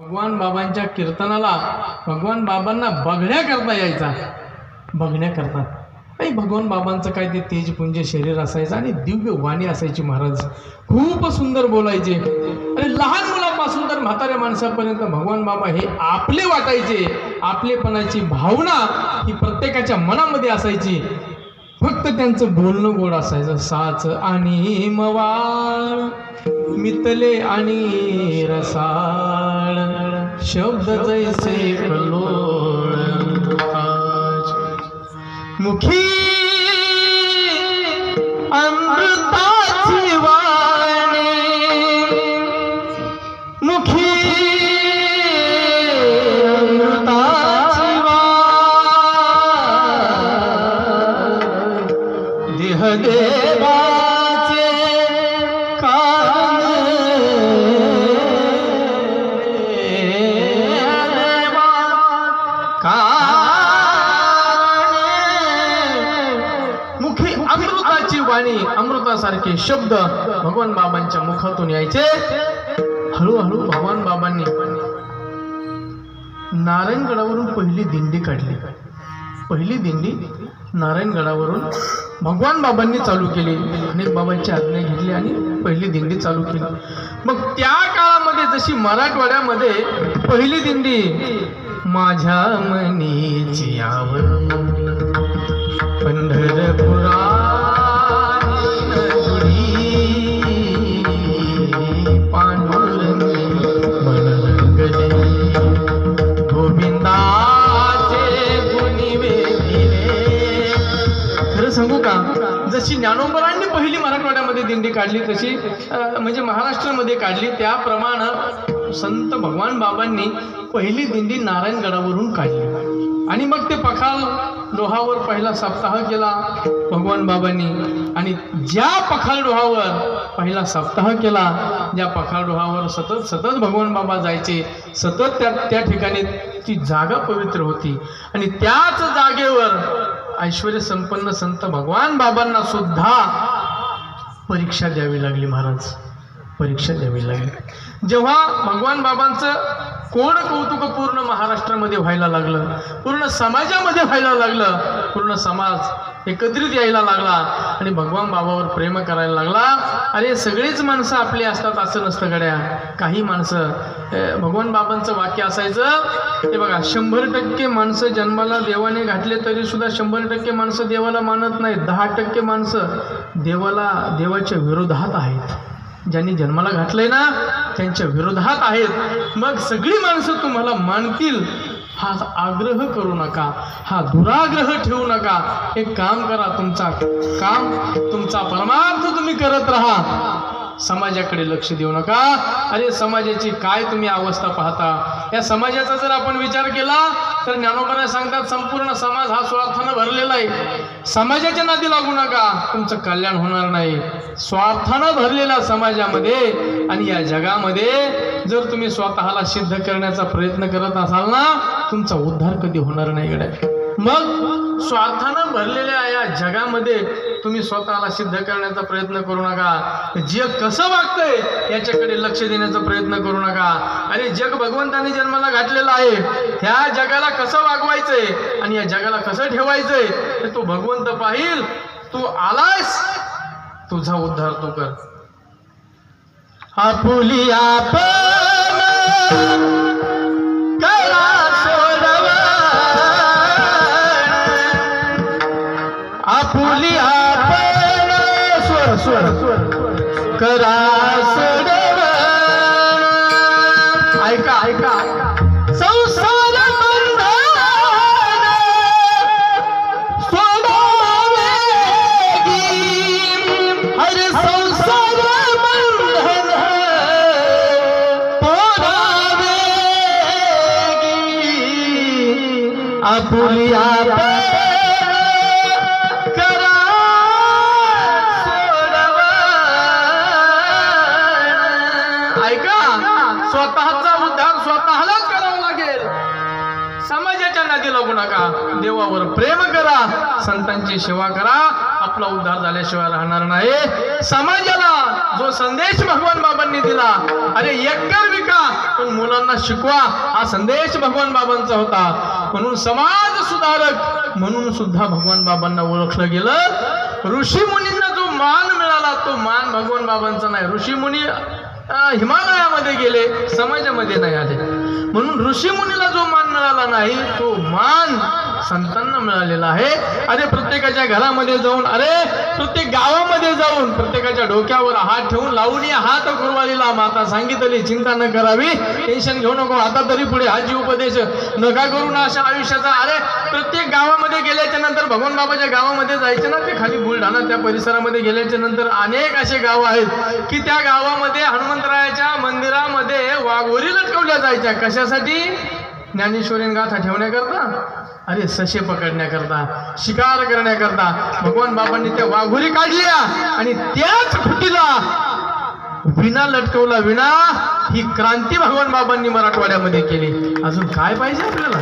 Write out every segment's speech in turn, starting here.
भगवान बाबांच्या कीर्तनाला भगवान बाबांना बघण्याकरता यायचा. बघण्याकरता आणि भगवान बाबांचं काय ते तेजपुंज शरीर असायचं आणि दिव्य वाणी असायची महाराज. खूप सुंदर बोलायचे. आणि लहान मुलापासून तर म्हाताऱ्या माणसापर्यंत भगवान बाबा हे आपले वाटायचे. आपलेपणाची भावना ही प्रत्येकाच्या मनामध्ये असायची. फक्त त्यांचं बोलणं गोड असायचं. साच आणि मवाळ मितले आणि रसा काळ शब्द जैसे कल्लोळ मुखी अमृताची शब्द भगवान बाबांच्या मुखातून यायचे. हळूहळू भगवान बाबांनी नारायणगडावरून पहिली दिंडी काढली. पहिली दिंडी नारायणगडावरून भगवान बाबांनी चालू केली. अनेक बाबांची आज्ञा घेतली आणि पहिली दिंडी चालू केली. मग त्या काळामध्ये जशी मराठवाड्यामध्ये पहिली दिंडी माझ्या मनीची आवड जशी ज्ञानोबरांनी पहिली मराठवाड्यामध्ये दिंडी काढली तशी म्हणजे महाराष्ट्रामध्ये काढली. त्याप्रमाणे संत भगवान बाबांनी पहिली दिंडी नारायणगडावरून काढली. आणि मग ते पखाल डोहावर पहिला सप्ताह केला भगवान बाबांनी. आणि ज्या पखाल डोहावर पहिला सप्ताह केला ज्या पखाल डोहावर सतत सतत भगवान बाबा जायचे सतत त्या त्या ठिकाणी ती जागा पवित्र होती. आणि त्याच जागेवर ऐश्वर संपन्न संत भगवान बाबांना सुद्धा परीक्षा द्यावी लागली महाराज. परीक्षा द्यावी लागली. जेव्हा भगवान बाबांचं कोण कौतुक पूर्ण महाराष्ट्रामध्ये व्हायला लागलं? पूर्ण समाजामध्ये व्हायला लागलं. पूर्ण समाज एकत्रित यायला लागला आणि भगवान बाबावर प्रेम करायला लागला. अरे सगळीच माणसं आपली असतात असं नसतं गड्या. काही माणसं. भगवान बाबांचं वाक्य असायचं ते बघा शंभर टक्के माणसं जन्माला देवाने घातले तरी सुद्धा शंभर टक्के माणसं देवाला मानत नाहीत. दहा टक्के माणसं देवाला देवाच्या विरोधात आहेत. ज्यांनी जन्माला घातलंय ना त्यांच्या विरोधात आहेत. मग सगळी माणसं तुम्हाला मानतील. हा आग्रह करू नका. हा दुराग्रह ठेवू नका. एक काम करा तुमचा काम तुमचा परमार्थ तुम्ही करत राहा. समाजाकडे लक्ष देऊ नका. अरे समाजाची काय तुम्ही अवस्था पाहता? या समाजाचा जर आपण विचार केला तर ज्ञानोबरा सांगतात संपूर्ण समाज हा स्वार्थानं भरलेला आहे. समाजाच्या नादी लागू नका. तुमचं कल्याण होणार नाही. स्वार्थानं भरलेल्या समाजामध्ये आणि या जगामध्ये जर तुम्ही स्वतःला सिद्ध करण्याचा प्रयत्न करत असाल ना तुमचा उद्धार कधी होणार नाही गड्या. मग स्वार्थानं भरलेल्या या जगामध्ये तुम्ही स्वतःला सिद्ध करण्याचा प्रयत्न करू नका. जग कसं वागतंय याच्याकडे लक्ष देण्याचा प्रयत्न करू नका. आणि जग भगवंताने जन्माला घातलेलं आहे ह्या जगाला कसं वागवायचंय आणि या जगाला कसं ठेवायचंय हे तो भगवंत पाहिल. तू आलास तुझा उद्धार तू कर. आपुली आपण स्वर स्वर ऐका स्वतःचा उद्धार स्वतःलाच करावा लागेल. समाजाच्या नादी लागू नका. देवावर प्रेम करा. संतांची सेवा करा. आपला उद्धार झाल्याशिवाय राहणार नाही. समाजाला जो संदेश भगवान बाबांनी दिला अरे एकर विका पण मुलांना शिकवा. हा संदेश भगवान बाबांचा होता. म्हणून समाज सुधारक म्हणून सुद्धा भगवान बाबांना ओळखलं गेलं. ऋषी मुनींना जो मान मिळाला तो मान भगवान बाबांचा नाही. ऋषी मुनी हिमालयामध्ये गेले समाजामध्ये नाही आले. म्हणून ऋषी मुनीला जो मान मिळाला नाही तो मान संतांना मिळालेला आहे. अरे प्रत्येकाच्या घरामध्ये जाऊन अरे प्रत्येक गावामध्ये जाऊन प्रत्येकाच्या डोक्यावर हात ठेवून लावून या हात कुरवालीला माता सांगितली चिंता न करावी टेन्शन घेऊ नको आता तरी पुढे हाजी उपदेश नका करू ना अशा आयुष्याचा. अरे प्रत्येक गावामध्ये गेल्याच्यानंतर भगवान बाबाच्या गावामध्ये जायचे ना ते खाली बुलढाणा त्या परिसरामध्ये गेल्याच्यानंतर अनेक असे गाव आहेत की त्या गावामध्ये हनुमंतरायाच्या मंदिरामध्ये वाघोरी लटकवल्या जायच्या. कशासाठी? ज्ञानेश्वरीन गाथा ठेवण्याकरता अरे सशे पकडण्याकरता शिकार करण्याकरता भगवान बाबांनी त्या वाघोरी काढल्या आणि त्याच खुटीला विना लटकवला विना ही क्रांती भगवान बाबांनी मराठवाड्यामध्ये केली. अजून काय पाहिजे आपल्याला?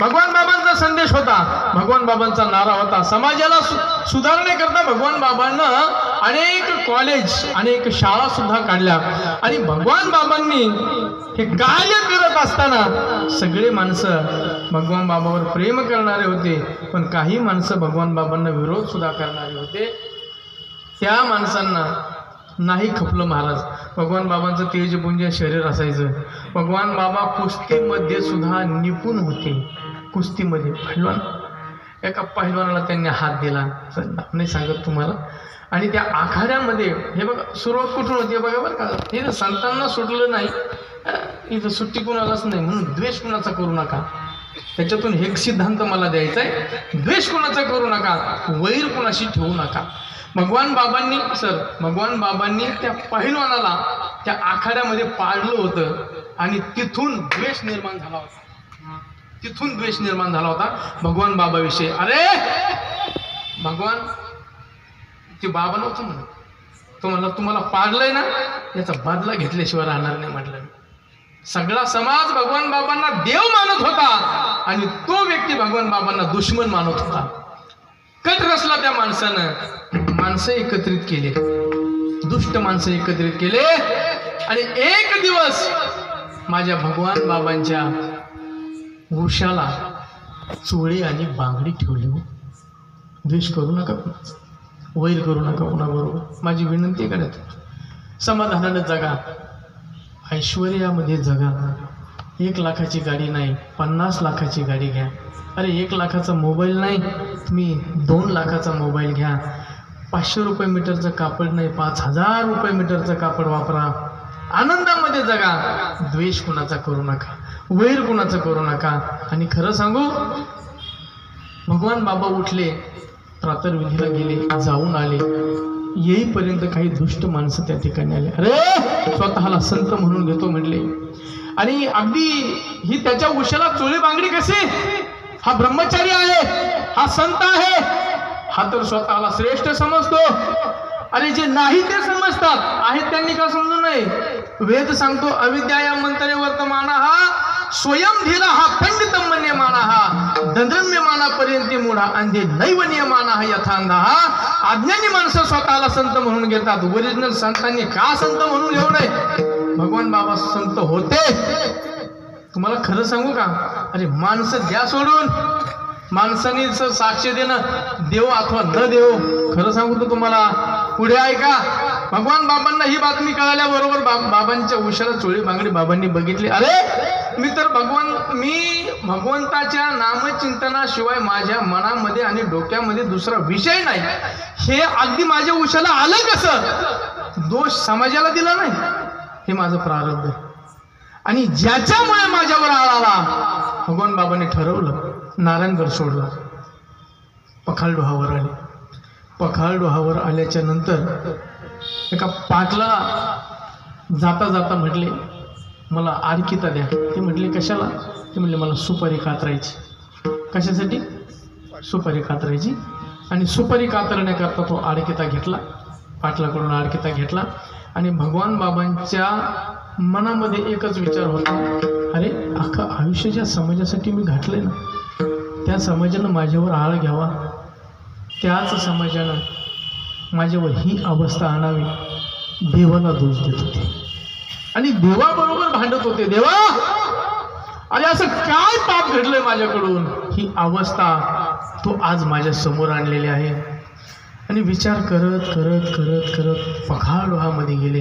भगवान बाबांचा संदेश होता. भगवान बाबांचा नारा होता. समाजाला सु सुधारण्याकरता भगवान बाबांना अनेक कॉलेज अनेक शाळा सुद्धा काढल्या. आणि भगवान बाबांनी हे कार्य करत असताना सगळे माणसं भगवान बाबावर प्रेम करणारे होते पण काही माणसं भगवान बाबांना विरोध सुद्धा करणारे होते. त्या माणसांना नाही खपलं महाराज. भगवान बाबांचं तेजपुंज शरीर असायचं. भगवान बाबा कुस्तीमध्ये सुद्धा निपुण होते. कुस्तीमध्ये पहिलवान. एका पहिलवानाला त्यांनी हात दिला. नाही सांगत तुम्हाला. आणि त्या आखाड्यामध्ये हे बघा सुरुवात कुठून होती बघा बरं का. हे संतांना सुटलं नाही. इथं सुट्टी कुणालाच नाही म्हणून द्वेष कुणाचा करू नका. त्याच्यातून हे एक सिद्धांत मला द्यायचा आहे द्वेष कोणाचा करू नका वैर कोणाशी ठेवू नका. भगवान बाबांनी सर भगवान बाबांनी त्या पहिलवानाला त्या आखाड्यामध्ये पाडलं होतं आणि तिथून द्वेष निर्माण झाला होता. तिथून द्वेष निर्माण झाला होता भगवान बाबाविषयी. अरे! भगवान ते बाबा नव्हतं म्हणत. तो म्हणला तुम्हाला पाडलंय ना? याचा बदला घेतल्याशिवाय राहणार नाही म्हटलं सगळा समाज भगवान बाबांना देव मानत होता आणि तो व्यक्ती भगवान बाबांना दुश्मन मानत होता. कट रचला त्या माणसानं. माणसं एकत्रित केले. दुष्ट माणसं एकत्रित केले. आणि एक दिवस माझ्या भगवान बाबांच्या वृषाला चोळी आणि बांगडी ठेवली हो. द्वेष करू नका. वैर करू नका कुणाबरोबर. माझी विनंती करत समाधानानं जगा. ऐश्वर्यामध्ये जगा. एक लाखाची गाडी नाही पन्नास लाखाची गाडी घ्या. अरे एक लाखाचा मोबाईल नाही तुम्ही दोन लाखाचा मोबाईल घ्या. पाचशे रुपये मीटरचं कापड नाही पाच हजार रुपये मीटरचं कापड वापरा. आनंदामध्ये जगा. द्वेष कुणाचा करू नका. वैर कुणाचं करू नका. आणि खरं सांगू भगवान बाबा उठले प्रातर्विधीला गेले जाऊन आले. येईपर्यंत काही दुष्ट माणसं त्या ठिकाणी आले. अरे स्वतःला संत म्हणून घेतो म्हणले. आणि अगदी ही त्याच्या उशाला चोळी बांगडी कशी? हा ब्रह्मचारी आहे हा संत आहे. हा तर स्वतःला श्रेष्ठ समजतो. आणि जे नाही ते समजतात. आहेत त्यांनी का समजू नये वेद सांगतो अविद्या या मंत्रे वर्तमान हा स्वयं धीरा हा पंडित मन्यमाना. हा दंद्रम्यमानापर्यंत मुढा अंधे नैव नियमाना हा यथांधा हा. अज्ञानी माणसं स्वतःला संत म्हणून घेतात. ओरिजिनल संतांनी का संत म्हणून घेऊ नये? भगवान बाबा संत होते. तुम्हाला खरं सांगू का? अरे माणसं द्या सोडून. माणसांनी साक्ष देणं देव अथवा न देव खरं सांगू तर तुम्हाला पुढे ऐका. भगवान बाबांना ही बातमी कळाल्याबरोबर बा बाबांच्या उशाला चोळी बांगडी बाबांनी बघितली. अरे मी तर भगवान मी भगवंताच्या नामचिंतनाशिवाय माझ्या मनामध्ये आणि डोक्यामध्ये दुसरा विषय नाही. हे अगदी माझ्या उशाला आलं कसं? दोष समाजाला दिला नाही. हे माझं प्रारब्ध आहे. आणि ज्याच्यामुळे माझ्यावर आळ आला भगवान बाबांनी ठरवलं नारायणगड सोडला. पखाल डोहावर आले. पखाल डोहावर आल्याच्यानंतर एका पाटला जाता जाता म्हटले मला आडकिता द्या. ते म्हटले कशाला? ते म्हटले मला सुपारी कातरायची. कशासाठी? सुपारी कातरायची. आणि सुपारी कातरण्याकरता तो आडकिता घेतला पाटलाकडून आडकिता घेतला. आणि भगवान बाबांच्या मनामध्ये एकच विचार होता अरे अख्खं आयुष्य ज्या समाजासाठी मी घातलंय ना त्या समाजानं माझ्यावर आळ घ्यावा. त्याच समाजानं माझ्यावर ही अवस्था आणावी. देवाला दोष देत होते. आणि देवाबरोबर भांडत होते. देवा! अरे असं काय पाप घडलंय माझ्याकडून? ही अवस्था तो आज माझ्यासमोर आणलेली आहे. आणि विचार करत करत करत करत पखाळ डोहामध्ये गेले.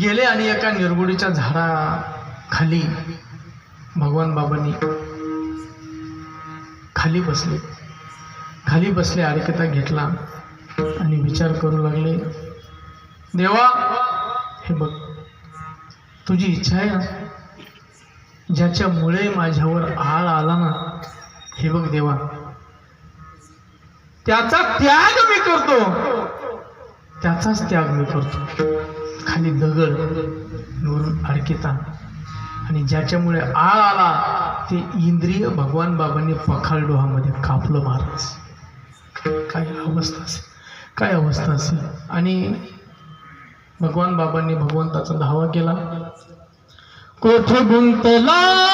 गेले आणि एका निरगुडीच्या झाडाखाली भगवान बाबांनी खाली बसले. खाली बसले अडकता घेतला. आणि विचार करू लागले देवा हे बघ तुझी इच्छा आहे ना? ज्याच्यामुळे माझ्यावर आळ आला ना हे बघ देवा त्याचा त्याग मी करतो. त्याचाच त्याग मी करतो. खाली दगड वरून अडकिता आणि ज्याच्यामुळे आळ आला ते इंद्रिय भगवान बाबांनी पखाल डोहामध्ये कापलं महाराज. काय अवस्था असेल. काय अवस्था असेल? आणि भगवान बाबांनी भगवंताचा धावा केला. कोठे गुंतला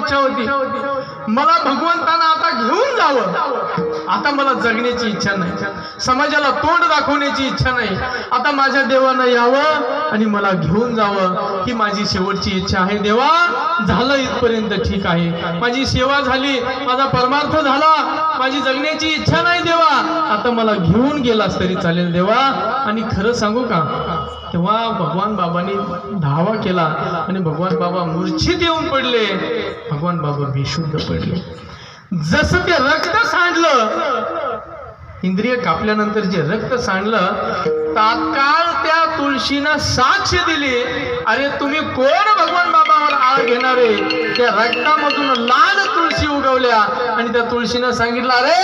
इच्छा होती. मला भगवंतानं आता घेऊन जावं. आता मला जगण्याची इच्छा नाही. समाजाला तोंड दाखवण्याची इच्छा नाही. आता माझ्या देवानं यावं आणि मला घेऊन जावं. ही माझी शेवटची इच्छा आहे. देवा झालं इथपर्यंत ठीक आहे. माझी सेवा झाली. माझा परमार्थ झाला. माझी जगण्याची इच्छा नाही देवा. आता मला घेऊन गेलास तरी चालेल देवा. आणि खरं सांगू का? तेव्हा भगवान बाबांनी धावा केला आणि भगवान बाबा मूर्छित येऊन पडले. भगवान बाबा बेशुद्ध पडले. जसं ते रक्त सांडलं इंद्रिय कापल्यानंतर जे रक्त सांडलं तात्काळ त्या तुळशीनं साक्ष दिली. अरे तुम्ही कोण भगवान बाबा? बाबावर आळ घेणारे त्या रक्तामधून लाल तुळशी उगवल्या आणि त्या तुळशीनं सांगितलं अरे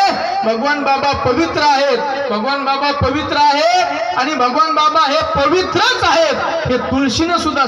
भगवान बाबा पवित्र आहेत. भगवान बाबा पवित्र आहेत आणि भगवान बाबा हे पवित्रच आहेत. हे तुळशीनं सुद्धा